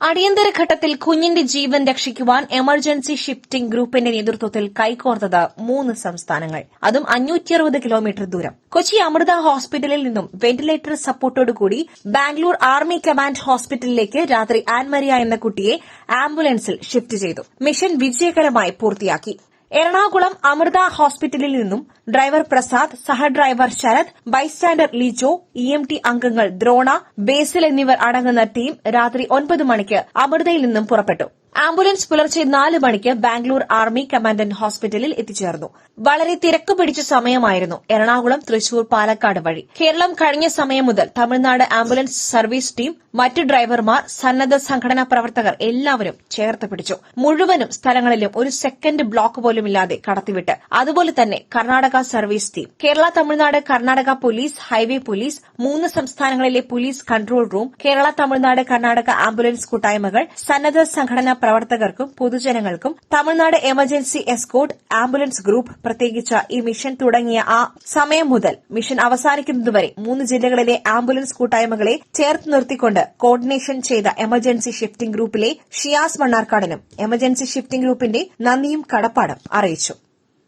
അടിയന്തര ഘട്ടത്തിൽ കുഞ്ഞിന്റെ ജീവൻ രക്ഷിക്കുവാൻ എമർജൻസി ഷിഫ്റ്റിംഗ് ഗ്രൂപ്പിന്റെ നേതൃത്വത്തിൽ കൈകോർത്തത് മൂന്ന് സംസ്ഥാനങ്ങൾ. അതും അഞ്ഞൂറ്റി കിലോമീറ്റർ ദൂരം. കൊച്ചി അമൃത ഹോസ്പിറ്റലിൽ നിന്നും വെന്റിലേറ്റർ സപ്പോർട്ടോടുകൂടി ബാംഗ്ലൂർ ആർമി കമാൻഡ് ഹോസ്പിറ്റലിലേക്ക് രാത്രി ആൻമരിയ എന്ന കുട്ടിയെ ആംബുലൻസിൽ ഷിഫ്റ്റ് ചെയ്തു. മിഷൻ വിജയകരമായി പൂർത്തിയാക്കി. എറണാകുളം അമൃത ഹോസ്പിറ്റലിൽ നിന്നും ഡ്രൈവർ പ്രസാദ് സഹ driver Sarath bystander Lijo E M T അംഗങ്ങൾ ദ്രോണ ബേസിൽ എന്നിവർ അടങ്ങുന്ന ടീം രാത്രി ഒൻപത് മണിക്ക് അമൃതയിൽ നിന്നും പുറപ്പെട്ടു. ആംബുലൻസ് പുലർച്ചെ നാല് മണിക്ക് ബാംഗ്ലൂർ ആർമി കമാൻഡന്റ് ഹോസ്പിറ്റലിൽ എത്തിച്ചേർന്നു. വളരെ തിരക്ക് പിടിച്ച സമയമായിരുന്നു എറണാകുളം തൃശൂർ പാലക്കാട് വഴി. കേരളം കഴിഞ്ഞ സമയം മുതൽ തമിഴ്നാട് ആംബുലൻസ് സർവീസ് ടീം മറ്റ് ഡ്രൈവർമാർ സന്നദ്ധ സംഘടനാ പ്രവർത്തകർ എല്ലാവരും ചേർത്ത് പിടിച്ചു. മുഴുവനും സ്ഥലങ്ങളിലും ഒരു സെക്കൻഡ് ബ്ലോക്ക് പോലുമില്ലാതെ കടത്തിവിട്ട്. അതുപോലെ തന്നെ Karnataka service team. Kerala Tamil Nadu Karnataka police highway police മൂന്ന് സംസ്ഥാനങ്ങളിലെ police control room Kerala Tamil Nadu Karnataka ambulance കൂട്ടായ്മകൾ സന്നദ്ധ സംഘടനാ പ്രവർത്തകർക്കും പൊതുജനങ്ങൾക്കും Tamil Nadu emergency escort ambulance group പ്രത്യേകിച്ച് ഈ മിഷൻ തുടങ്ങിയ ആ സമയം മുതൽ മിഷൻ അവസാനിക്കുന്നതുവരെ മൂന്ന് ജില്ലകളിലെ ആംബുലൻസ് കൂട്ടായ്മകളെ ചേർത്ത് നിർത്തിക്കൊണ്ട് കോർഡിനേഷൻ ചെയ്ത എമർജൻസി ഷിഫ്റ്റിംഗ് ഗ്രൂപ്പിലെ ഷിയാസ് മണ്ണാർക്കാടനും എമർജൻസി ഷിഫ്റ്റിംഗ് ഗ്രൂപ്പിന്റെ നന്ദിയും കടപ്പാടും അറിയിച്ചു.